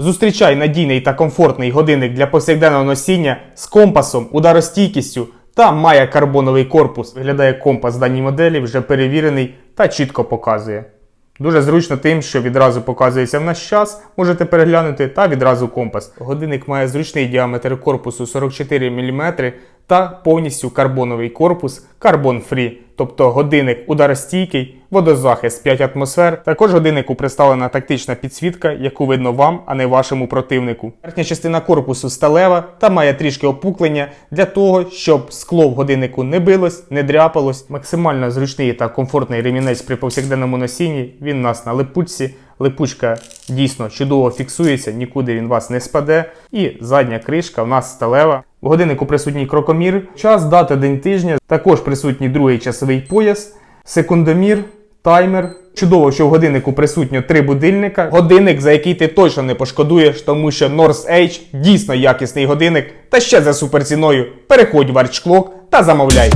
Зустрічай надійний та комфортний годинник для повсякденного носіння з компасом, ударостійкістю та має карбоновий корпус. Виглядає компас даній моделі, вже перевірений та чітко показує. Дуже зручно тим, що відразу показується в наш час, можете переглянути, та відразу компас. Годинник має зручний діаметр корпусу 44 мм та повністю карбоновий корпус Carbon Free, тобто годинник ударостійкий, водозахист 5 атмосфер. Також годиннику представлена тактична підсвітка, яку видно вам, а не вашому противнику. Верхня частина корпусу сталева та має трішки опуклення для того, щоб скло в годиннику не билось, не дряпалось. Максимально зручний та комфортний ремінець при повсякденному носінні. Він у нас на липучці. Липучка дійсно чудово фіксується, нікуди він вас не спаде. І задня кришка в нас сталева. В годиннику присутній крокомір, час, дата, день тижня. Також присутній другий часовий пояс, секундомір, таймер. Чудово, що в годиннику присутньо три будильника. Годинник, за який ти точно не пошкодуєш, тому що North Edge дійсно якісний годинник. Та ще за суперціною. Переходь в Clock та замовляй.